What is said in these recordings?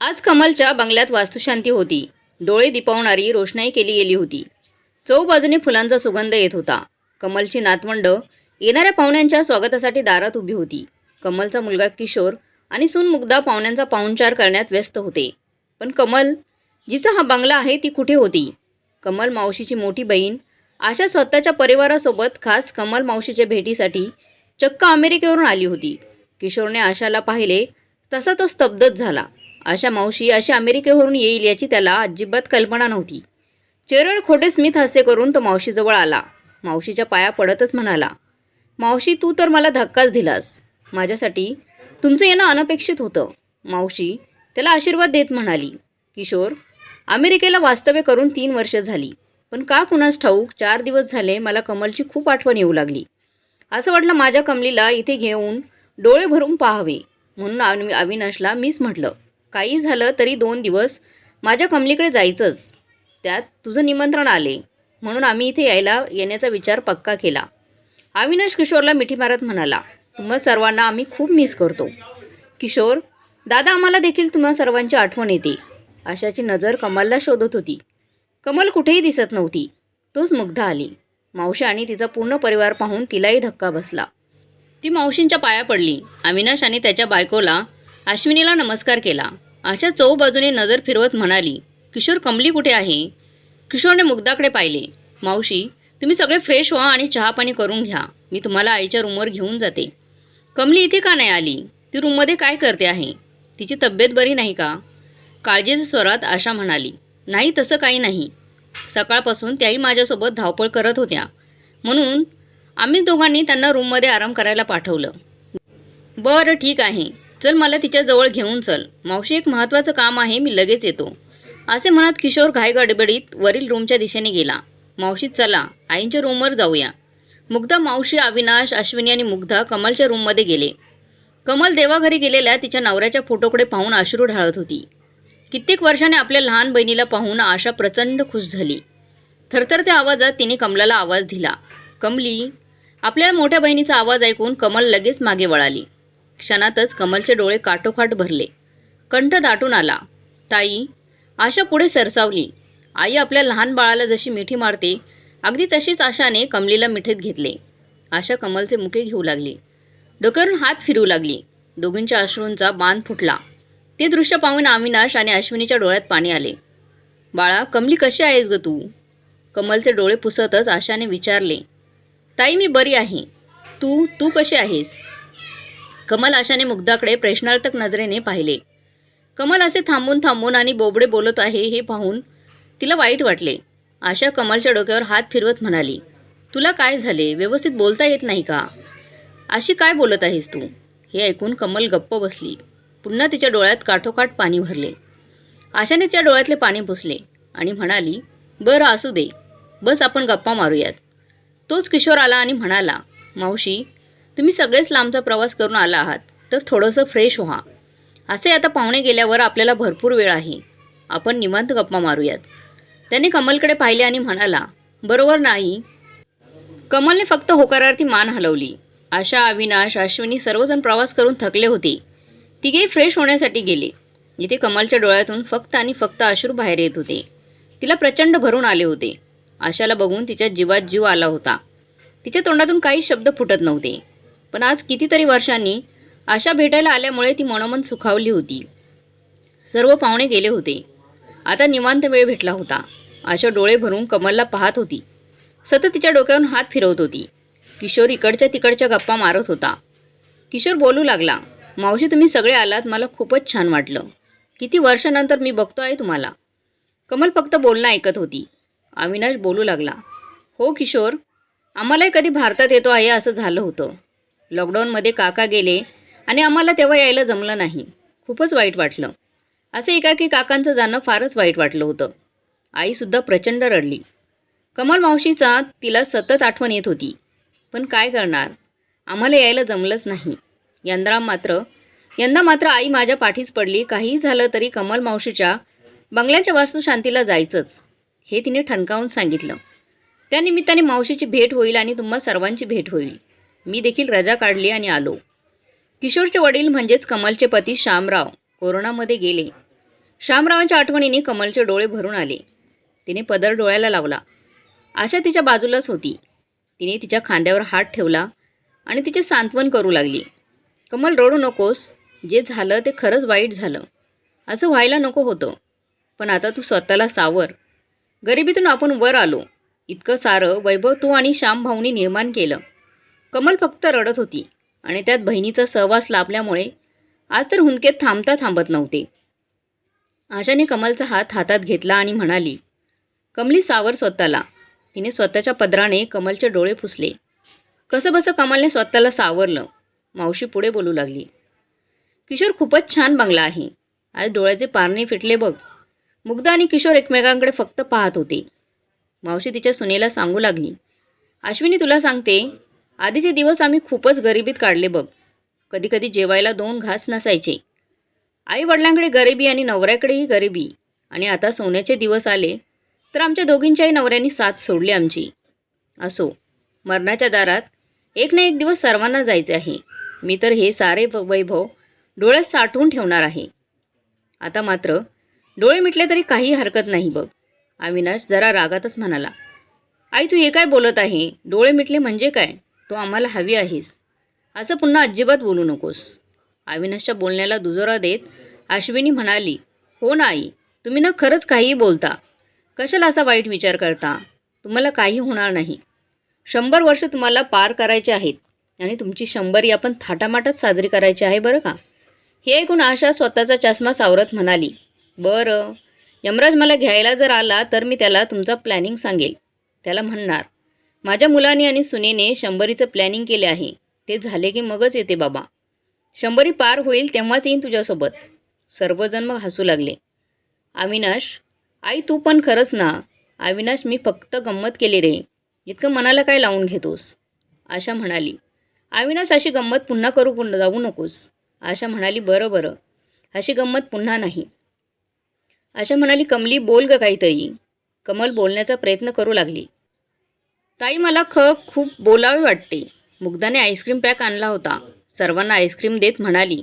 आज कमलच्या बंगल्यात वास्तुशांती होती. डोळे दिपवणारी रोषणाई केली गेली होती. चौबाजूने फुलांचा सुगंध येत होता. कमलची नातवंड येणाऱ्या पाहुण्यांच्या स्वागतासाठी दारात उभी होती. कमलचा मुलगा किशोर आणि सुनमुग्धा पाहुण्यांचा पाहुणचार करण्यात व्यस्त होते. पण कमल जिचा हा बंगला आहे ती कुठे होती? कमल मावशीची मोठी बहीण आशा स्वतःच्या परिवारासोबत खास कमल मावशीच्या भेटीसाठी चक्क अमेरिकेवरून आली होती. किशोरने आशाला पाहिले तसा तो स्तब्धच झाला. अशा मावशी अशी अमेरिकेवरून येईल याची त्याला अजिबात कल्पना नव्हती. चेरळ खोटे स्मित हसे करून तो मावशीजवळ आला. मावशीच्या पाया पडतच म्हणाला मावशी तू तर मला धक्काच दिलास. माझ्यासाठी तुमचं येणं अनपेक्षित होतं. मावशी त्याला आशीर्वाद देत म्हणाली किशोर अमेरिकेला वास्तव्य करून तीन वर्ष झाली. पण का कुणास ठाऊक चार दिवस झाले मला कमलची खूप आठवण येऊ लागली. असं वाटलं माझ्या कमलीला इथे घेऊन डोळे भरून पाहावे. म्हणून अवि- अविनाशला मीच म्हटलं काही झालं तरी दोन दिवस माझ्या कमलीकडे जायचंच. त्यात तुझं निमंत्रण आले. म्हणून आम्ही इथे यायला येण्याचा विचार पक्का केला. अविनाश किशोरला मिठी मारत म्हणाला तुम्हा सर्वांना आम्ही खूप मिस करतो. किशोर दादा आम्हाला देखील तुम्हा सर्वांची आठवण येते. आशाची नजर कमलला शोधत होती. कमल कुठेही दिसत नव्हती. तोच मुग्ध आली. मावशी आणि तिचा पूर्ण परिवार पाहून तिलाही धक्का बसला. ती मावशींच्या पाया पडली. अविनाश आणि त्याच्या बायकोला अश्विनीला नमस्कार केला. आशा चौबाजूने नजर फिरवत म्हणाली किशोर कमली कुठे आहे? किशोरने मुग्धाकडे पाहिले. मावशी तुम्ही सगळे फ्रेश व्हा आणि चहापाणी करून घ्या. मी तुम्हाला आईच्या रूमवर घेऊन जाते. कमली इथे का नाही आली? ती रूममध्ये काय करते आहे? तिची तब्येत बरी नाही का? काळजीच्या स्वरात आशा म्हणाली. नाही तसं काही नाही. सकाळपासून त्याही माझ्यासोबत धावपळ करत होत्या. म्हणून आम्ही दोघांनी त्यांना रूममध्ये आराम करायला पाठवलं. बरं ठीक आहे. चल मला तिच्याजवळ घेऊन चल. मावशी एक महत्त्वाचं काम आहे मी लगेच येतो. असे म्हणत किशोर घाईगडबडीत वरील रूमच्या दिशेने गेला. मावशी चला आईंच्या रूमवर जाऊया. मुग्धा मावशी अविनाश अश्विनी आणि मुग्धा कमलच्या रूममध्ये गेले. कमल देवाघरी गेलेल्या तिच्या नवऱ्याच्या फोटोकडे पाहून अश्रू ढाळत होती. कित्येक वर्षाने आपल्या लहान बहिणीला पाहून आशा प्रचंड खुश झाली. थरथरत्या आवाजात तिने कमलाला आवाज दिला. कमली आपल्या मोठ्या बहिणीचा आवाज ऐकून कमल लगेच मागे वळाली. क्षणातच कमलचे डोळे काठोकाठ भरले. कंठ दाटून आला. ताई आशा पुढे सरसावली. आई आपल्या लहान बाळाला जशी मिठी मारते अगदी तशीच आशाने कमलीला मिठीत घेतले. आशा कमलचे मुके घेऊ लागली. डोक्यावरून हात फिरू लागली. दोघींच्या अश्रूंचा बांध फुटला. ते दृश्य पाहून अविनाश आणि अश्विनीच्या डोळ्यात पाणी आले. बाळा कमली कशी आहेस ग तू? कमलचे डोळे पुसतच आशाने विचारले. ताई मी बरी आहे. तू तू कशी आहेस? कमल आशाने मुग्धाकडे प्रश्नार्थक नजरेने पाहिले. कमल असे थांबून थांबून आणि बोबडे बोलत आहे हे पाहून तिला वाईट वाटले. आशा कमलच्या डोक्यावर हात फिरवत म्हणाली तुला काय झाले? व्यवस्थित बोलता येत नाही का? अशी काय बोलत आहेस तू? हे ऐकून कमल गप्प बसली. पुन्हा तिच्या डोळ्यात काठोकाठ पाणी भरले. आशाने तिच्या डोळ्यातले पाणी पुसले आणि म्हणाली बरं असू दे. बस आपण गप्पा मारूयात. तोच किशोर आला आणि म्हणाला मावशी तुम्ही सगळेच लांबचा प्रवास करून आला आहात तर थोडंसं फ्रेश व्हा. असे आता पाहुणे गेल्यावर आपल्याला भरपूर वेळ आहे. आपण निवांत गप्पा मारूयात. त्याने कमलकडे पाहिले आणि म्हणाला बरोबर नाही. कमलने फक्त होकारार्थी मान हलवली. आशा अविनाश अश्विनी सर्वजण प्रवास करून थकले होते. तिघेही फ्रेश होण्यासाठी गेले. इथे कमलच्या डोळ्यातून फक्त आणि फक्त अश्रू बाहेर येत होते. तिला प्रचंड भरून आले होते. आशाला बघून तिच्या जीवात जीव आला होता. तिच्या तोंडातून काही शब्द फुटत नव्हते. पण आज कितीतरी वर्षांनी आशा भेटायला आल्यामुळे ती मनोमन सुखावली होती. सर्व पाहुणे गेले होते. आता निवांत वेळ भेटला होता. आशा डोळे भरून कमलला पाहत होती. सतत तिच्या डोक्यावरून हात फिरवत होती. किशोर इकडच्या तिकडच्या गप्पा मारत होता. किशोर बोलू लागला मावशी तुम्ही सगळे आलात. मला खूपच छान वाटलं. किती वर्षानंतर मी बघतो आहे तुम्हाला. कमल फक्त बोलणं ऐकत होती. अविनाश बोलू लागला हो किशोर. आम्हालाही कधी भारतात येतो आहे असं झालं होतं. लॉकडाऊनमध्ये काका गेले आणि आम्हाला तेव्हा यायला जमलं नाही. खूपच वाईट वाटलं. असं एकाकी काकांचं जाणं फारच वाईट वाटलं होतं. आईसुद्धा प्रचंड रडली. कमल मावशीचा तिला सतत आठवण येत होती. पण काय करणार? आम्हाला यायला जमलंच नाही. यंदा मात्र यंदा मात्र आई माझ्या पाठीच पडली. काहीही झालं तरी कमल मावशीच्या बंगल्याच्या वास्तुशांतीला जायचंच हे तिने ठणकावून सांगितलं. त्यानिमित्ताने मावशीची भेट होईल आणि तुम्हा सर्वांची भेट होईल. मी देखील रजा काढली आणि आलो. किशोरचे वडील म्हणजेच कमलचे पती श्यामराव कोरोनामध्ये गेले. श्यामरावांच्या आठवणीने कमलचे डोळे भरून आले. तिने पदर डोळ्याला लावला. आशा तिच्या बाजूलाच होती. तिने तिच्या खांद्यावर हात ठेवला आणि तिचे सांत्वन करू लागली. कमल रडू नकोस. जे झालं ते खरंच वाईट झालं. असं व्हायला नको होतं. पण आता तू स्वतःला सावर. गरिबीतून आपण वर आलो. इतकं सारं वैभव तू आणि श्याम भाऊनी निर्माण केलं. कमल फक्त रडत होती आणि त्यात बहिणीचा सहवास लाभल्यामुळे आज तर हुंदकेत थांबता थांबत नव्हते. आशाने कमलचा हात हातात घेतला आणि म्हणाली कमली सावर स्वतःला. तिने स्वतःच्या पदराने कमलचे डोळे पुसले. कसं बसं कमलने स्वतःला सावरलं? मावशी पुढे बोलू लागली. किशोर खूपच छान बंगला आहे. आज डोळ्याचे पारणे फिटले बघ. मुग्धा आणि किशोर एकमेकांकडे फक्त पाहत होते. मावशी तिच्या सुनेला सांगू लागली अश्विनी तुला सांगते आधीचे दिवस आम्ही खूपच गरिबीत काढले बघ. कधीकधी जेवायला दोन घास नसायचे. आई वडिलांकडे गरिबी आणि नवऱ्याकडेही गरिबी. आणि आता सोन्याचे दिवस आले तर आमच्या दोघींच्याही नवऱ्यांनी साथ सोडली आमची. असो मरणाच्या दारात एक ना एक दिवस सर्वांना जायचे आहे. मी तर हे सारे वैभव डोळ्यात साठवून ठेवणार आहे. आता मात्र डोळे मिटले तरी काही हरकत नाही बघ. अविनाश जरा रागातच म्हणाला आई तू हे काय बोलत आहे? डोळे मिटले म्हणजे काय? तू आम्हाला हवी आहेस. असं पुन्हा अजिबात बोलू नकोस. अविनाशच्या बोलण्याला दुजोरा देत अश्विनी म्हणाली हो ना आई तुम्ही ना खरंच काहीही बोलता. कशाला असा वाईट विचार करता? तुम्हाला काही होणार नाही. शंभर वर्ष तुम्हाला पार करायचे आहेत आणि तुमची शंभरी आपण थाटामाटात साजरी करायची आहे बरं का? हे ऐकून आशा स्वतःचा चष्मा सावरत म्हणाली बरं. यमराज मला घ्यायला जर आला तर मी त्याला तुमचा प्लॅनिंग सांगेल. त्याला म्हणणार माझ्या मुलाने आणि सुनेने शंभरीचं प्लॅनिंग केले आहे. ते झाले की मगच येते बाबा. शंभरी पार होईल तेव्हाच येईन तुझ्यासोबत. सर्वजण मग हसू लागले. अविनाश आई तू पण खरंच ना. अविनाश मी फक्त गंमत केली रे. इतकं मनाला काय लावून घेतोस? आशा म्हणाली. अविनाश अशी गंमत पुन्हा करू पुन्हा जाऊ नकोस. आशा म्हणाली बरं बरं. अशी गंमत पुन्हा नाही. आशा म्हणाली कमली बोल ग काहीतरी. कमल बोलण्याचा प्रयत्न करू लागली. ताई मला ख खूप बोलावे वाटते. मुग्धाने आईस्क्रीम पॅक आणला होता. सर्वांना आईस्क्रीम देत म्हणाली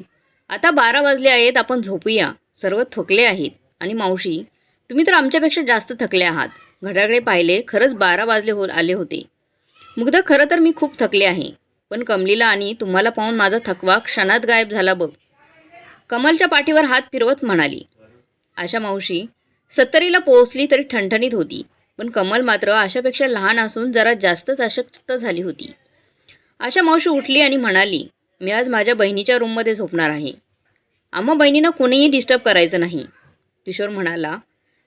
आता बारा वाजले आहेत आपण झोपूया. सर्व थकले आहेत. आणि मावशी तुम्ही तर आमच्यापेक्षा जास्त थकले आहात. घड्याकडे पाहिले खरंच बारा वाजले हो आले होते. मुग्धा खरं तर मी खूप थकले आहे. पण कमलीला आणि तुम्हाला पाहून माझा थकवा क्षणात गायब झाला बघ. कमलच्या पाठीवर हात फिरवत म्हणाली. आशा मावशी सत्तरीला पोहोचली तरी ठणठणीत होती. पण कमल मात्र आशापेक्षा लहान असून जरा जास्तच अशक्त झाली होती. आशा मावशी उठली आणि म्हणाली मी आज माझ्या बहिणीच्या रूममध्ये झोपणार आहे. आम्हा बहिणीनं कोणीही डिस्टर्ब करायचं नाही. किशोर म्हणाला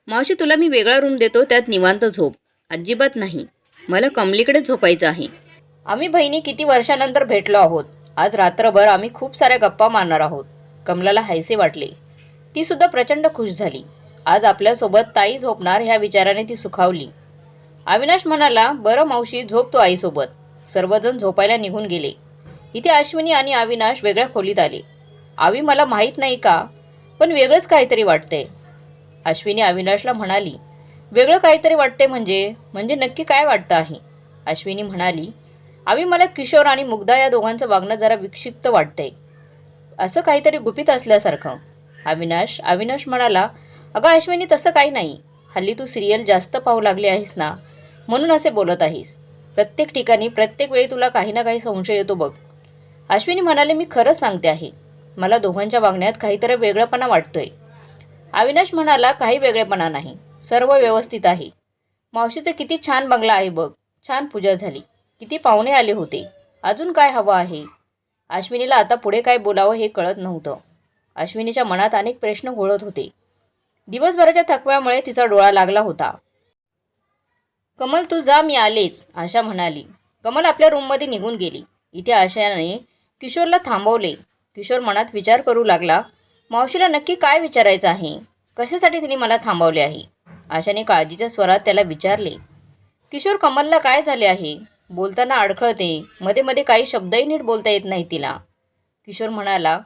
मावशी तुला मी वेगळा रूम देतो त्यात निवांत झोप. अजिबात नाही. मला कमलीकडे झोपायचं आहे. आम्ही बहिणी किती वर्षानंतर भेटलो आहोत. आज रात्रभर आम्ही खूप साऱ्या गप्पा मारणार आहोत. कमलाला हायसे वाटले. ती सुद्धा प्रचंड खुश झाली. आज आपल्यासोबत ताई झोपणार ह्या विचाराने ती सुखावली. अविनाश म्हणाला बरं मावशी झोपतो आईसोबत. सर्वजण झोपायला निघून गेले. इथे अश्विनी आणि अविनाश वेगळ्या खोलीत आले. आवी मला माहीत नाही का? पण वेगळंच काहीतरी वाटतंय. अश्विनी अविनाशला म्हणाली वेगळं काहीतरी वाटते म्हणजे? म्हणजे नक्की काय वाटतं आहे? अश्विनी म्हणाली आवी मला किशोर आणि मुग्धा या दोघांचं वागणं जरा विक्षिप्त वाटतंय. असं काहीतरी गुपित असल्यासारखं. अविनाश अविनाश म्हणाला अगं अश्विनी तसं काही नाही. हल्ली तू सिरियल जास्त पाहू लागली आहेस ना? म्हणून असे बोलत आहेस. प्रत्येक ठिकाणी प्रत्येक वेळी तुला काही ना काही संशय येतो बघ. अश्विनी म्हणाले मी खरंच सांगते आहे. मला दोघांच्या वागण्यात काहीतरी वेगळंपणा वाटतोय. अविनाश म्हणाला काही वेगळेपणा नाही. सर्व व्यवस्थित आहे. मावशीचं किती छान बंगला आहे बघ. छान पूजा झाली. किती पाहुणे आले होते. अजून काय हवं आहे? अश्विनीला आता पुढे काय बोलावं हे कळत नव्हतं. अश्विनीच्या मनात अनेक प्रश्न घोळत होते. दिवसभराच्या थकव्यामुळे तिचा डोळा लागला होता. कमल तू जा मी आलेच आशा म्हणाली. कमल आपल्या रूममध्ये निघून गेली. इथे आशाने किशोरला थांबवले. किशोर मनात विचार करू लागला मावशीला नक्की काय विचारायचं आहे? कशासाठी तिने मला थांबवले आहे? आशाने काळजीच्या स्वरात त्याला विचारले. किशोर कमलला काय झाले आहे? बोलताना अडखळते. मध्ये मध्ये काही शब्दही नीट बोलता येत नाही तिला. किशोर म्हणाला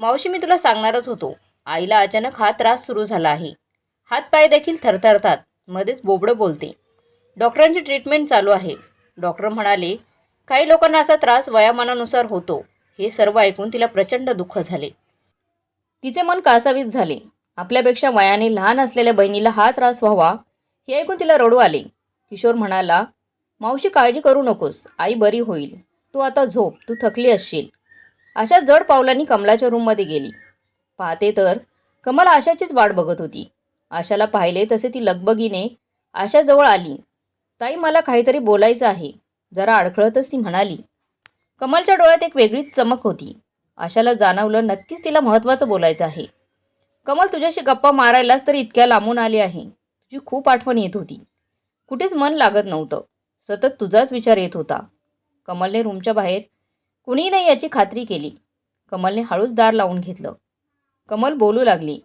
मावशी मी तुला सांगणारच होतो. आईला अचानक हा त्रास सुरू झाला आहे. हातपाय देखील थरथरतात. मध्येच बोबडं बोलते. डॉक्टरांची ट्रीटमेंट चालू आहे. डॉक्टर म्हणाले काही लोकांना असा त्रास वयामानानुसार होतो. हे सर्व ऐकून तिला प्रचंड दुःख झाले. तिचे मन कासावीस झाले. आपल्यापेक्षा वयाने लहान असलेल्या बहिणीला हा त्रास व्हावा हे ऐकून तिला रडू आले. किशोर म्हणाला मावशी काळजी करू नकोस. आई बरी होईल. तू आता झोप. तू थकली असशील. अशा जड पावलांनी कमलाच्या रूममध्ये गेली. पाहते तर कमल आशाचीच वाट बघत होती. आशाला पाहिले तसे ती लगबगीने आशाजवळ आली. ताई मला काहीतरी बोलायचं आहे. जरा अडखळतच ती म्हणाली. कमलच्या डोळ्यात एक वेगळीच चमक होती. आशाला जाणवलं नक्कीच तिला महत्त्वाचं बोलायचं आहे. कमल तुझ्याशी गप्पा मारायलाच तर इतक्या लांबून आली आहे. तुझी खूप आठवण येत होती. कुठेच मन लागत नव्हतं. सतत तुझाच विचार येत होता. कमलने रूमच्या बाहेर कुणीही नाही याची खात्री केली. कमलने हळूच दार लावून घेतलं. कमल बोलू लागली.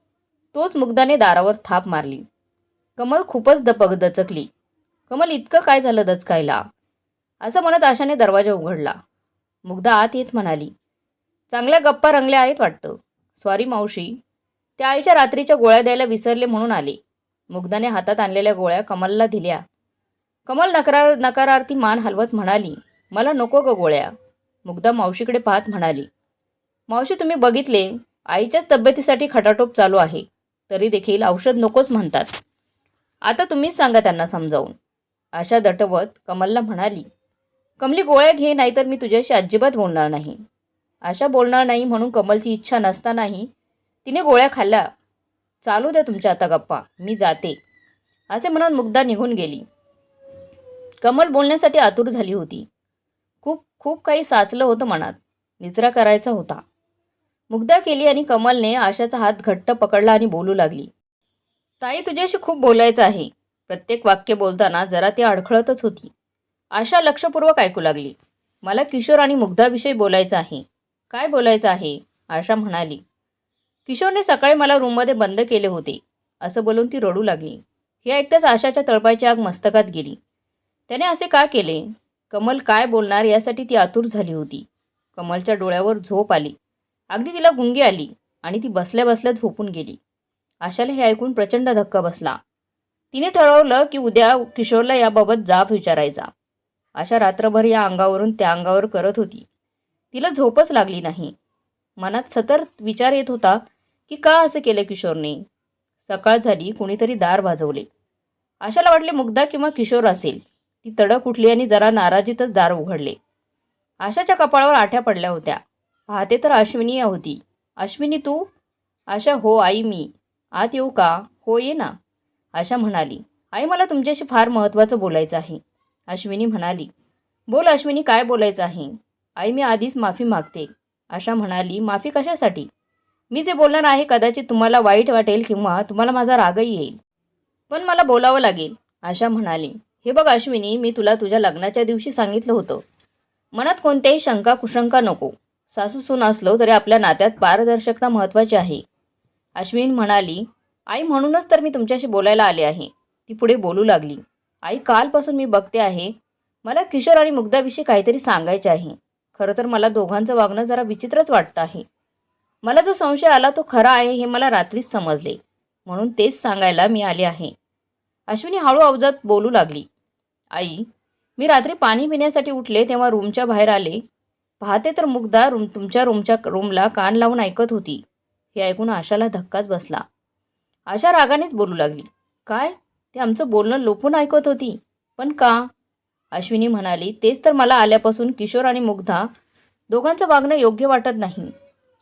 तोच मुग्धाने दारावर थाप मारली. कमल खूपच दपक दचकली. कमल इतकं काय झालं दचकायला? असं म्हणत आशाने दरवाजा उघडला. मुग्धा आत येत म्हणाली चांगल्या गप्पा रंगल्या आहेत वाटतं. स्वारी मावशी. त्या आईच्या रात्रीच्या गोळ्या द्यायला विसरले म्हणून आले. मुग्धाने हातात आणलेल्या गोळ्या कमलला दिल्या. कमल नकारार नकारार्थी मान हलवत म्हणाली मला नको ग गोळ्या. मुग्धा मावशीकडे पाहत म्हणाली मावशी तुम्ही बघितले? आईच्याच तब्येतीसाठी खटाटोप चालू आहे. तरी देखील औषध नकोच म्हणतात. आता तुम्हीच सांगा त्यांना समजावून. आशा दटवत कमलला म्हणाली कमली गोळ्या घे नाहीतर मी तुझ्याशी अजिबात बोलणार नाही. आशा बोलणार नाही म्हणून कमलची इच्छा नसतानाही तिने गोळ्या खाल्ल्या. चालू द्या तुमच्या आता गप्पा. मी जाते. असे म्हणून मुग्धा निघून गेली. कमल बोलण्यासाठी आतुर झाली होती. खूप खूप काही साचलं होतं मनात. निचरा करायचा होता. मुग्धा केली आणि कमलने आशाचा हात घट्ट पकडला आणि बोलू लागली. ताई तुझ्याशी खूप बोलायचं आहे. प्रत्येक वाक्य बोलताना जरा ती अडखळतच होती. आशा लक्षपूर्वक ऐकू लागली. मला किशोर आणि मुग्धाविषयी बोलायचं आहे. काय बोलायचं आहे? आशा म्हणाली. किशोरने सकाळी मला रूममध्ये बंद केले होते. असं बोलून ती रडू लागली. हे ऐकताच आशाच्या तळपायची आग मस्तकात गेली. त्याने असे का केले? कमल काय बोलणार यासाठी ती आतुर झाली होती. कमलच्या डोळ्यावर झोप आली. अगदी तिला गुंगी आली आणि ती बसल्या बसल्या झोपून गेली. आशाला हे ऐकून प्रचंड धक्का बसला. तिने ठरवलं की उद्या किशोरला याबाबत जाब विचारायचा. आशा रात्रभर या अंगावरून त्या अंगावर करत होती. तिला झोपच लागली नाही. मनात सतत विचार येत होता की का असं केलं किशोरने? सकाळ झाली कुणीतरी दार वाजवले आशाला वाटले मुग्धा किंवा किशोर असेल. ती तडक उठली आणि जरा नाराजीतच दार उघडले. आशाच्या कपाळावर आठ्या पडल्या होत्या. पाहते तर अश्विनी होती. अश्विनी तू? आशा हो आई मी. आत येऊ का? हो ये ना. आशा म्हणाली आई मला तुमच्याशी फार महत्त्वाचं बोलायचं आहे. अश्विनी म्हणाली बोल अश्विनी काय बोलायचं आहे? आई मी आधीच माफी मागते. आशा म्हणाली माफी कशासाठी? मी जे बोलणार आहे कदाचित तुम्हाला वाईट वाटेल किंवा तुम्हाला माझा रागही येईल. पण मला बोलावं लागेल. आशा म्हणाली हे बघ अश्विनी मी तुला तुझ्या लग्नाच्या दिवशी सांगितलं होतं. मनात कोणत्याही शंका कुशंका नको. सासू सून असलो तरी आपल्या नात्यात पारदर्शकता महत्त्वाची आहे. अश्विन म्हणाली आई म्हणूनच तर मी तुमच्याशी बोलायला आले आहे. ती पुढे बोलू लागली आई कालपासून मी बघते आहे. मला किशोर आणि मुग्धाविषयी काहीतरी सांगायचे आहे. खरं तर मला दोघांचं वागणं जरा विचित्रच वाटतं आहे. मला जो संशय आला तो खरा आहे हे मला रात्रीच समजले. म्हणून तेच सांगायला मी आले आहे. अश्विनी हळू अवजात बोलू लागली आई मी रात्री पाणी पिण्यासाठी उठले तेव्हा रूमच्या बाहेर आले. पाहते तर मुग्धा रूम तुमच्या रूमच्या रूमला कान लावून ऐकत होती. हे ऐकून आशाला धक्काच बसला. आशा रागानेच बोलू लागली. काय? ते आमचं बोलणं लोपून ऐकत होती? पण का? अश्विनी म्हणाली तेच तर मला आल्यापासून किशोर आणि मुग्धा दोघांचं वागणं योग्य वाटत नाही.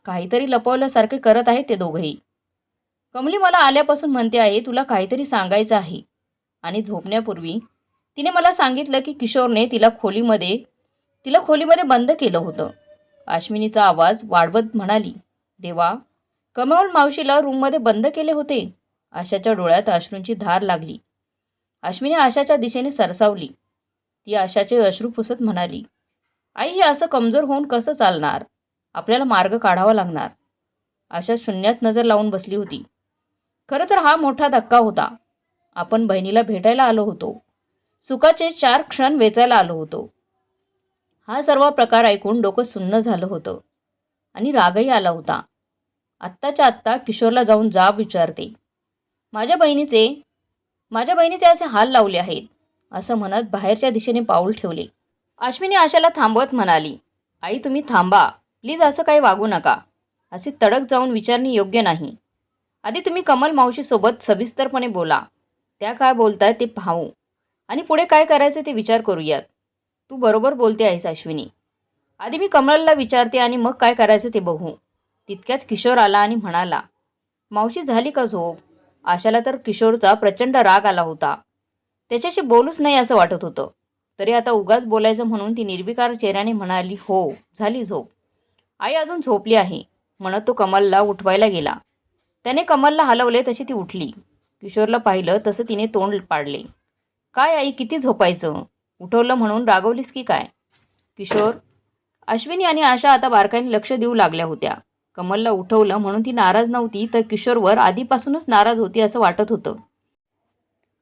काहीतरी लपवल्यासारखे करत आहेत ते दोघंही. कमली मला आल्यापासून म्हणते आहे तुला काहीतरी सांगायचं आहे. आणि झोपण्यापूर्वी तिने मला सांगितलं की किशोरने तिला खोलीमध्ये तिला खोलीमध्ये बंद केलं होतं. अश्विनीचा आवाज वाढवत म्हणाली देवा कमल मावशीला रूममध्ये बंद केले होते. आशाच्या डोळ्यात अश्रूंची धार लागली. अश्विनी आशाच्या दिशेने सरसावली. ती आशाचे अश्रू पुसत म्हणाली आई हे असं कमजोर होऊन कसं चालणार? आपल्याला मार्ग काढावा लागणार. आशा शून्यात नजर लावून बसली होती. खरं तर हा मोठा धक्का होता. आपण बहिणीला भेटायला आलो होतो. सुखाचे चार क्षण वेचायला आलो होतो. हा सर्व प्रकार ऐकून डोकं सुन्न झालं होतं. आणि रागही आला होता. आत्ताच्या आत्ता किशोरला जाऊन जाब विचारते. माझ्या बहिणीचे माझ्या बहिणीचे असे हाल लावले आहेत असं म्हणत बाहेरच्या दिशेने पाऊल ठेवले. अश्विनी आशाला थांबवत म्हणाली आई तुम्ही थांबा. प्लीज असं काही वागू नका. असे तडक जाऊन विचारणे योग्य नाही. आधी तुम्ही कमल मावशीसोबत सविस्तरपणे बोला. त्या काय बोलताय ते पाहू. आणि पुढे काय करायचं ते विचार करूयात. तू बरोबर बोलते आहेस अश्विनी. आधी मी कमळला विचारते आणि मग काय करायचं ते बघू. तितक्यात किशोर आला आणि म्हणाला मावशी झाली का झोप? आशाला तर किशोरचा प्रचंड राग आला होता. त्याच्याशी बोलूच नाही असं वाटत होतं. तरी आता उगाच बोलायचं म्हणून ती निर्विकार चेहऱ्याने म्हणाली हो झाली झोप. आई अजून झोपली आहे. म्हणत तो कमलला उठवायला गेला. त्याने कमलला हलवले तशी ती उठली. किशोरला पाहिलं तसं तिने तोंड पाडले. काय आई किती झोपायचं? उठवलं म्हणून रागवलीस की काय? किशोर अश्विनी आणि आशा आता बारकाईने लक्ष देऊ लागल्या होत्या. कमलला उठवलं म्हणून ती नाराज नव्हती तर किशोरवर आधीपासूनच नाराज होती असं वाटत होतं.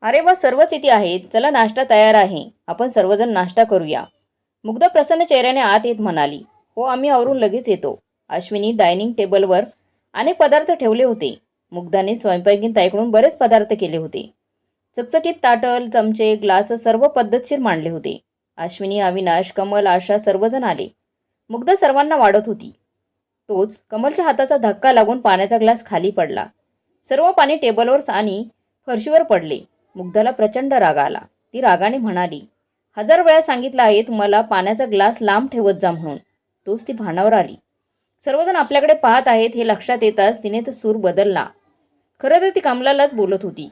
अरे वा सर्वच इथे आहेत. चला नाश्ता तयार आहे. आपण सर्वजण नाश्ता करूया. मुग्ध प्रसन्न चेहऱ्याने आत येत म्हणाली. हो आम्ही आवरून लगेच येतो. अश्विनी डायनिंग टेबलवर अनेक पदार्थ ठेवले होते. मुग्धाने स्वयंपाकीन ताईकडून बरेच पदार्थ केले होते. चकचकीत ताटल चमचे ग्लास सर्व पद्धतशीर मांडले होते. अश्विनी अविनाश कमल आशा सर्वजण आले. मुग्ध सर्वांना वाढत होती. तोच कमलच्या हाताचा धक्का लागून पाण्याचा ग्लास खाली पडला. सर्व पाणी टेबलवर आणि फरशीवर पडले. मुग्धाला प्रचंड राग आला. ती रागाने म्हणाली हजार वेळा सांगितलं आहे तुम्हाला पाण्याचा ग्लास लांब ठेवत जा म्हणून. तोच ती भानावर आली. सर्वजण आपल्याकडे पाहत आहेत हे लक्षात येताच तिने तर सूर बदलला. खरं तर ती कमलालाच बोलत होती.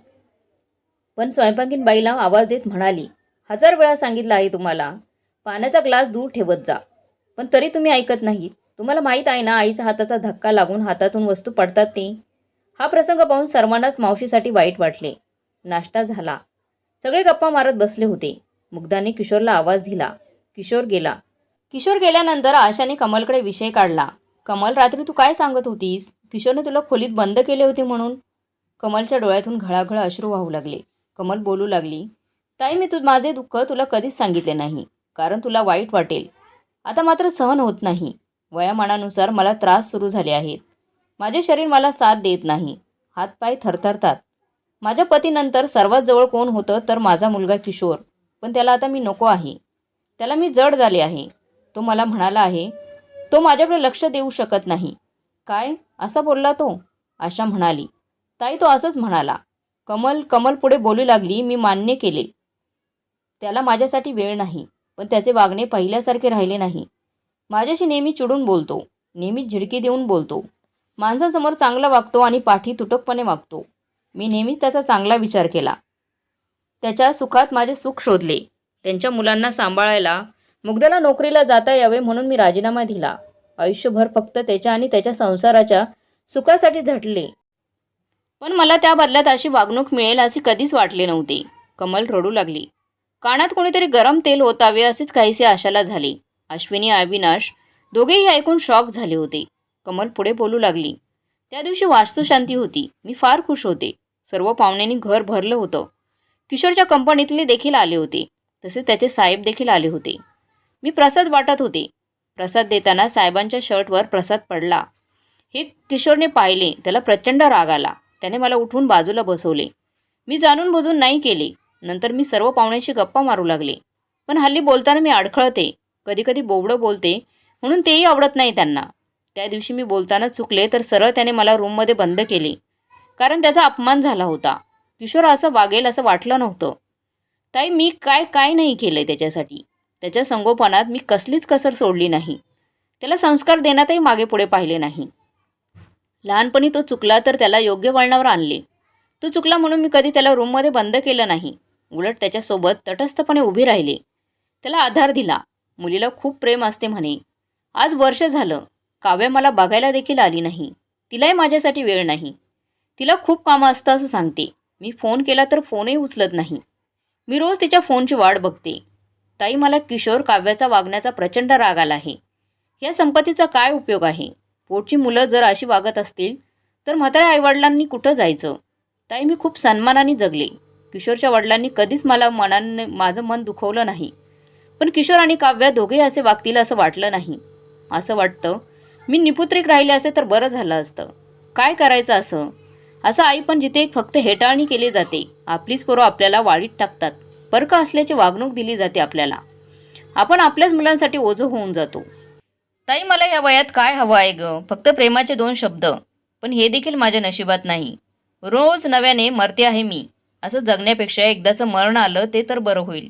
पण स्वयंपाकीन बाईला आवाज देत म्हणाली हजार वेळा सांगितलं आहे तुम्हाला. पाण्याचा ग्लास दूर ठेवत जा. पण तरी तुम्ही ऐकत नाही. तुम्हाला माहीत आहे ना आईच्या हाताचा धक्का लागून हातातून वस्तू पडतात ते? हा प्रसंग पाहून सर्वांनाच मावशीसाठी वाईट वाटले. नाश्ता झाला. सगळे गप्पा मारत बसले होते. मुग्धाने किशोरला आवाज दिला. किशोर गेला. किशोर गेल्यानंतर आशाने कमलकडे विषय काढला. कमल रात्री तू काय सांगत होतीस? किशोरने तुला खोलीत बंद केले होते म्हणून? कमलच्या डोळ्यातून घळाघळ अश्रू वाहू लागले. कमल बोलू लागली ताई मी तू माझे दुःख तुला कधीच सांगितले नाही कारण तुला वाईट वाटेल. आता मात्र सहन होत नाही. वयामानानुसार मला त्रास सुरू झाले आहेत. माझे शरीर मला साथ देत नाही. हातपाय थरथरतात. माझ्या पतीनंतर सर्वात जवळ कोण होतं तर माझा मुलगा किशोर. पण त्याला आता मी नको आहे. त्याला मी जड झाले आहे. तो मला म्हणाला आहे तो माझ्याकडे लक्ष देऊ शकत नाही. काय? असा बोलला तो? आशा म्हणाली. ताई तो असंच म्हणाला. कमल कमल पुढे बोलू लागली मी मान्य केले. त्याला माझ्यासाठी वेळ नाही पण त्याचे वागणे पहिल्यासारखे राहिले नाही. माझ्याशी नेहमी चिडून बोलतो नेहमी झिडकी देऊन बोलतो. माणसासमोर चांगला वागतो आणि पाठी तुटकपणे वागतो. मी नेहमीच त्याचा चांगला विचार केला. त्याच्या सुखात माझे सुख शोधले. त्यांच्या मुलांना सांभाळायला मुग्धाला नोकरीला जाता यावे म्हणून मी राजीनामा दिला. आयुष्यभर फक्त त्याच्या आणि त्याच्या संसाराच्या सुखासाठी झटले. पण मला त्या बदल्यात अशी वागणूक मिळेल असे कधीच वाटले नव्हते. कमल रडू लागली. कानात कोणीतरी गरम तेल होतावे असेच काहीसे आशाला झाले. अश्विनी अविनाश दोघेही ऐकून शॉक झाले होते. कमल पुढे बोलू लागली. त्या दिवशी वास्तुशांती होती. मी फार खुश होते. सर्व पाहुण्यांनी घर भरलं होतं. किशोरच्या कंपनीतले देखील आले होते. तसेच त्याचे साहेब देखील आले होते. मी प्रसाद वाटत होते. प्रसाद देताना साहेबांच्या शर्टवर प्रसाद पडला. हे किशोरने पाहिले. त्याला प्रचंड राग आला. त्याने मला उठून बाजूला बसवले. मी जाणून बुजून नाही केले. नंतर मी सर्व पाहुण्यांशी गप्पा मारू लागले. पण हल्ली बोलताना मी अडखळते. कधीकधी बोबडं बोलते. म्हणून तेही आवडत नाही त्यांना. त्या दिवशी मी बोलताना चुकले तर सरळ त्याने मला रूममध्ये बंद केले. कारण त्याचा अपमान झाला होता. किशोर असं वागेल असं वाटलं नव्हतं. ताई मी काय काय नाही केलं त्याच्यासाठी? त्याच्या संगोपनात मी कसलीच कसर सोडली नाही. त्याला संस्कार देण्यातही मागे पुढे पाहिले नाही. लहानपणी तो चुकला तर त्याला योग्य वळणावर आणले. तो चुकला म्हणून मी कधी त्याला रूममध्ये बंद केलं नाही. उलट त्याच्यासोबत तटस्थपणे उभी राहिले. त्याला आधार दिला. मुलीला खूप प्रेम असते म्हणे. आज वर्ष झालं. काव्य मला बघायला देखील आली नाही. तिलाही माझ्यासाठी वेळ नाही. तिला खूप कामं असतं असं सांगते. मी फोन केला तर फोनही उचलत नाही. मी रोज तिच्या फोनची वाट बघते. ताई मला किशोर काव्याचा वागण्याचा प्रचंड राग आला आहे. या संपत्तीचा काय उपयोग आहे? पोटची मुलं जर अशी वागत असतील तर म्हाताऱ्या आईवडिलांनी कुठं जायचं? ताई मी खूप सन्मानाने जगले. किशोरच्या वडिलांनी कधीच मला मनाने माझं मन दुखवलं नाही. पण किशोर आणि काव्या दोघेही असे वागतील असं वाटलं नाही. असं वाटतं मी निपुत्रिक राहिले असते तर बरं झालं असतं. काय करायचं असं? असं आई पण जिथे फक्त हेटाळणी केली जाते. आपलीच पोरं आपल्याला वाळीत टाकतात. परक असल्याची वागणूक दिली जाते आपल्याला. आपण आपल्याच मुलांसाठी ओझं होऊन जातो. ताई मला या वयात काय हवं आहे ग? फक्त प्रेमाचे दोन शब्द. पण हे देखील माझ्या नशिबात नाही. रोज नव्याने मरते आहे मी. असं जगण्यापेक्षा एकदाचं मरण आलं ते तर बरं होईल.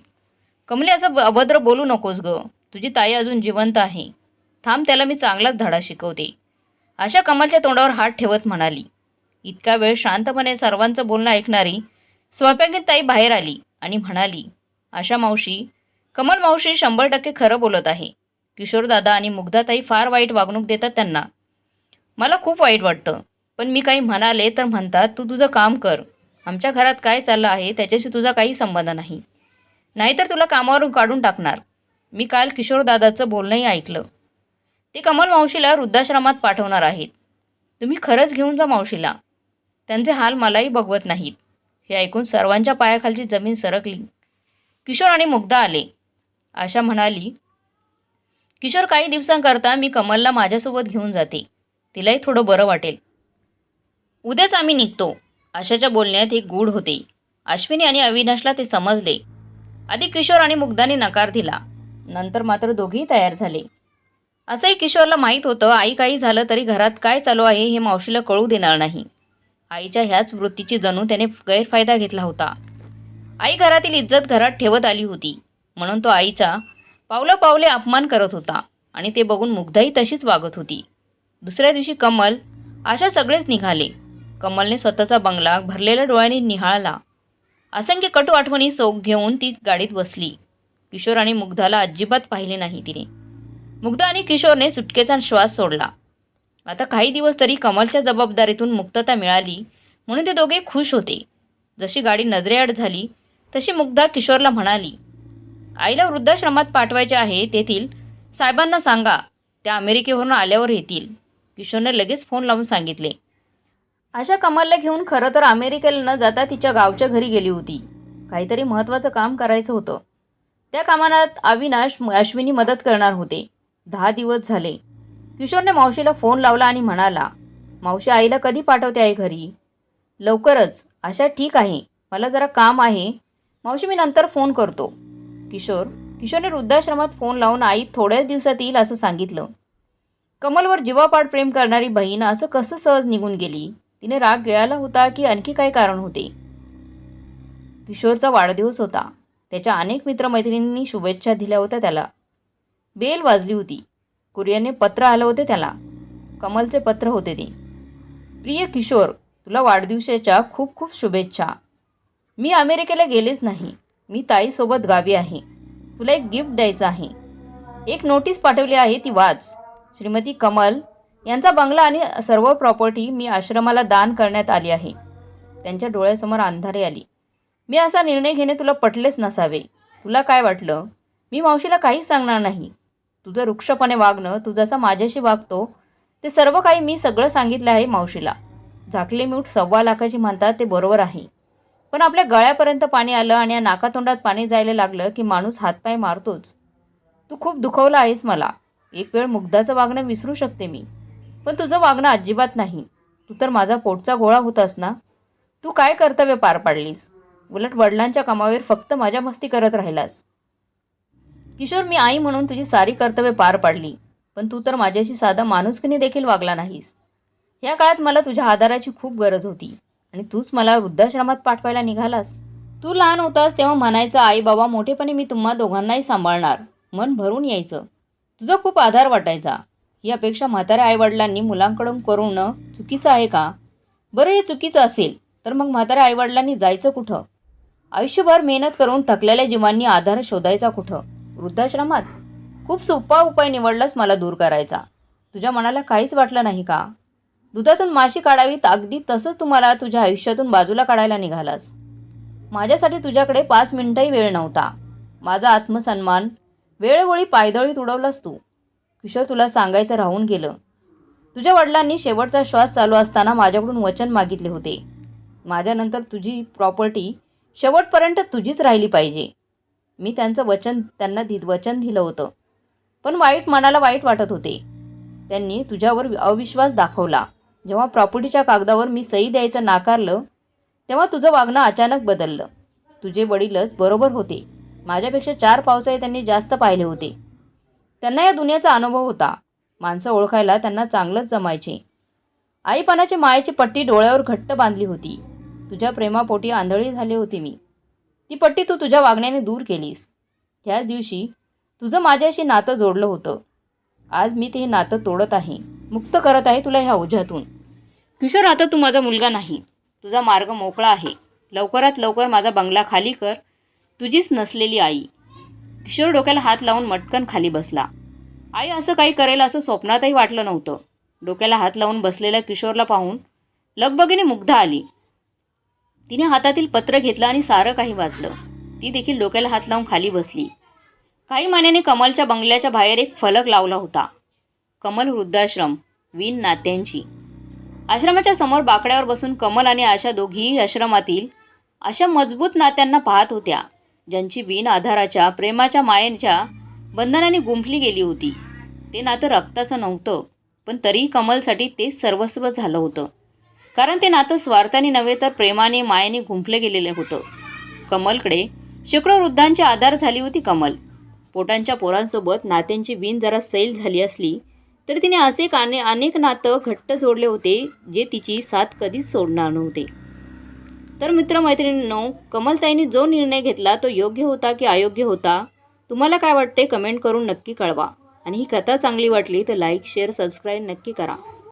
कमली असं अभद्र बोलू नकोस ग. तुझी ताई अजून जिवंत आहे. थांब त्याला मी चांगलाच धडा शिकवते. आशा कमलच्या तोंडावर हात ठेवत म्हणाली. इतका वेळ शांतपणे सर्वांचं बोलणं ऐकणारी स्वयंपाकीन ताई बाहेर आली आणि म्हणाली आशा मावशी कमल मावशी शंभर टक्के खरं बोलत आहे. किशोरदादा आणि मुग्धाताई फार वाईट वागणूक देतात त्यांना. मला खूप वाईट वाटतं पण मी काही म्हणाले तर म्हणतात तू तुझं काम कर. आमच्या घरात काय चाललं आहे त्याच्याशी तुझा काही संबंध नाही. नाहीतर तुला कामावरून काढून टाकणार. मी काल किशोरदादाचं बोलणंही ऐकलं. ते कमल मावशीला वृद्धाश्रमात पाठवणार आहेत. तुम्ही खरंच घेऊन जा मावशीला. त्यांचे हाल मलाही बघवत नाहीत. हे ऐकून सर्वांच्या पायाखालची जमीन सरकली. किशोर आणि मुग्धा आले. आशा म्हणाली किशोर काही दिवसांकरता मी कमलला माझ्यासोबत घेऊन जाते. तिलाही थोडं बरं वाटेल. उद्याच आम्ही निघतो. आशाच्या बोलण्यात एक गूढ होते. अश्विनी आणि अविनाशला ते समजले. आधी किशोर आणि मुग्धाने नकार दिला. नंतर मात्र दोघेही तयार झाले. असंही किशोरला माहीत होतं आई काही झालं तरी घरात काय चालू आहे हे मावशीला कळू देणार नाही. आईच्या ह्याच वृत्तीची जणू त्याने गैरफायदा घेतला होता. आई घरातील इज्जत घरात ठेवत आली होती. म्हणून तो आईचा पावलं पावले अपमान करत होता आणि ते बघून मुग्धाही तशीच वागत होती. दुसऱ्या दिवशी कमल अशा सगळेच निघाले. कमलने स्वतःचा बंगला भरलेल्या डोळ्यांनी निहाळला. असंख्य कटू आठवणी सोग घेऊन ती गाडीत बसली. किशोर आणि मुग्धाला अजिबात पाहिले नाही तिने. मुग्धा आणि किशोरने सुटकेचा श्वास सोडला. आता काही दिवस तरी कमलच्या जबाबदारीतून मुक्तता मिळाली म्हणून ते दोघे खुश होते. जशी गाडी नजरेआड झाली तशी मुग्धा किशोरला म्हणाली आईला वृद्धाश्रमात पाठवायचे आहे तेथील साहेबांना सांगा. त्या अमेरिकेवरून आल्यावर येतील. किशोरने लगेच फोन लावून सांगितले. आशा कमलला घेऊन खरं तर अमेरिकेला न जाता तिच्या गावच्या घरी गेली होती. काहीतरी महत्त्वाचं काम करायचं होतं. त्या कामात अविनाश अश्विनी मदत करणार होते. दहा दिवस झाले. किशोरने मावशीला फोन लावला आणि म्हणाला मावशी आईला कधी पाठवते आई घरी? लवकरच. आशा ठीक आहे. मला जरा काम आहे. मावशी मी नंतर फोन करतो. किशोर. किशोरने वृद्धाश्रमात फोन लावून आई थोड्याच दिवसात येईल असं सांगितलं. कमलवर जीवापाड प्रेम करणारी बहीण असं कसं सहज निघून गेली? तिने राग गिळाला होता की आणखी काही कारण होते? किशोरचा वाढदिवस होता. त्याच्या अनेक मित्रमैत्रिणींनी शुभेच्छा दिल्या होत्या त्याला. बेल वाजली होती. कुरियरने पत्र आलं होते त्याला. कमलचे पत्र होते ते. प्रिय किशोर तुला वाढदिवसाच्या खूप खूप शुभेच्छा. मी अमेरिकेला गेलेच नाही. मी ताईसोबत गावी आहे. तुला एक गिफ्ट द्यायचं आहे. एक नोटीस पाठवली आहे ती वाच. श्रीमती कमल यांचा बंगला आणि सर्व प्रॉपर्टी मी आश्रमाला दान करण्यात आली आहे. त्यांच्या डोळ्यासमोर अंधारे आली. मी असा निर्णय घेणे तुला पटलेच नसावे. तुला काय वाटलं? मी मावशीला काहीच सांगणार नाही. तुझं वृक्षपणे वागणं तू जसा माझ्याशी वागतो ते सर्व काही मी सगळं सांगितलं आहे मावशीला. झाकले मूठ सव्वा लाखाची म्हणतात ते बरोबर आहे. पण आपल्या गळ्यापर्यंत पाणी आलं आणि या नाकातोंडात पाणी जायला लागलं की माणूस हातपाय मारतोच. तू खूप दुखवला आहेस मला. एक वेळ मुग्धाचं वागणं विसरू शकते मी. पण तुझं वागणं अजिबात नाही. तू तर माझा पोटचा गोळा होतास ना? तू काय कर्तव्य पार पाडलीस? उलट वडिलांच्या कामावर फक्त माझ्या मस्ती करत राहिलास. किशोर मी आई म्हणून तुझी सारी कर्तव्य पार पाडली पण तू तर माझ्याशी साधा माणुसकीने देखील वागला नाहीस. या काळात मला तुझ्या आधाराची खूप गरज होती. आणि तूच मला वृद्धाश्रमात पाठवायला निघालास. तू लहान होतास तेव्हा म्हणायचं आई बाबा मोठेपणी मी तुम्हा दोघांनाही सांभाळणार. मन भरून यायचं. तुझा खूप आधार वाटायचा. ही अपेक्षा म्हाताऱ्या आईवडिलांनी मुलांकडून करणं चुकीचं आहे का? बरं हे चुकीचं असेल तर मग म्हाताऱ्या आईवडिलांनी जायचं कुठं? आयुष्यभर मेहनत करून थकलेल्या जीवांनी आधार शोधायचा कुठं? वृद्धाश्रमात? खूप सोपा उपाय निवडलाच मला दूर करायचा. तुझ्या मनाला काहीच वाटलं नाही का? दुधातून माशी काढावीत अगदी तसंच तुम्हाला तुझ्या आयुष्यातून बाजूला काढायला निघालास. माझ्यासाठी तुझ्याकडे पाच मिनिटंही वेळ नव्हता. माझा आत्मसन्मान वेळोवेळी पायदळीत उडवलास तू. किशोर तुला सांगायचं राहून गेलं. तुझ्या वडिलांनी शेवटचा श्वास चालू असताना माझ्याकडून वचन मागितले होते. माझ्यानंतर तुझी प्रॉपर्टी शेवटपर्यंत तुझीच राहिली पाहिजे. मी त्यांचं वचन त्यांना दि वचन दिलं होतं. पण वाईट मनाला वाईट वाटत होते. त्यांनी तुझ्यावर अविश्वास दाखवला. जेव्हा प्रॉपर्टीच्या कागदावर मी सही द्यायचं नाकारलं तेव्हा तुझं वागणं अचानक बदललं. तुझे वडीलच बरोबर होते. माझ्यापेक्षा चार पावसाळे त्यांनी जास्त पाहिले होते. त्यांना या दुनियाचा अनुभव होता. माणसं ओळखायला त्यांना चांगलंच जमायचे. आईपणाची मायेची पट्टी डोळ्यावर घट्ट बांधली होती. तुझ्या प्रेमापोटी आंधळी झाले होते मी. ती पट्टी तू तुझ्या वागण्याने दूर केलीस. त्याच दिवशी तुझं माझ्याशी नातं जोडलं होतं. आज मी ते नातं तोडत आहे. मुक्त करत आहे तुला ह्या ओझ्यातून. किशोर आता तू माझा मुलगा नाही. तुझा मार्ग मोकळा आहे. लवकरात लवकर माझा बंगला खाली कर. तुझीच नसलेली आई. किशोर डोक्याला हात लावून मटकन खाली बसला. आई असं काही करेल असं स्वप्नातही वाटलं नव्हतं. डोक्याला हात लावून बसलेल्या किशोरला पाहून लगबगीने मुग्धा आली. तिने हातातील पत्र घेतलं आणि सारं काही वाचलं ती देखील डोक्याला हात लावून खाली बसली. काही मान्याने कमलच्या बंगल्याच्या बाहेर एक फलक लावला होता. कमल वृद्धाश्रम विन नात्यांची. आश्रमाच्या समोर बाकड्यावर बसून कमल आणि आशा दोघीही आश्रमातील अशा मजबूत नात्यांना पाहत होत्या ज्यांची विण आधाराच्या प्रेमाच्या मायेच्या बंधनाने गुंफली गेली होती. ते नातं रक्ताचं नव्हतं पण तरीही कमलसाठी ते सर्वस्व झालं होतं. कारण ते नातं स्वार्थाने नव्हे तर प्रेमाने मायेने गुंफले गेलेले होतं. कमलकडे शेकडो वृद्धांची आधार झाली होती कमल. पोटांच्या पोरांसोबत नात्यांची वीण जरा सैल झाली असली तर तिने असे काने अनेक नातं घट्ट जोडले होते जे तिची साथ कधीच सोडणार नव्हते. तर मित्रमैत्रिणींनो कमलताईंनी जो निर्णय घेतला तो योग्य होता की अयोग्य होता? तुम्हाला काय वाटते? कमेंट करून नक्की कळवा. आणि ही कथा चांगली वाटली तर लाईक शेअर सबस्क्राईब नक्की करा.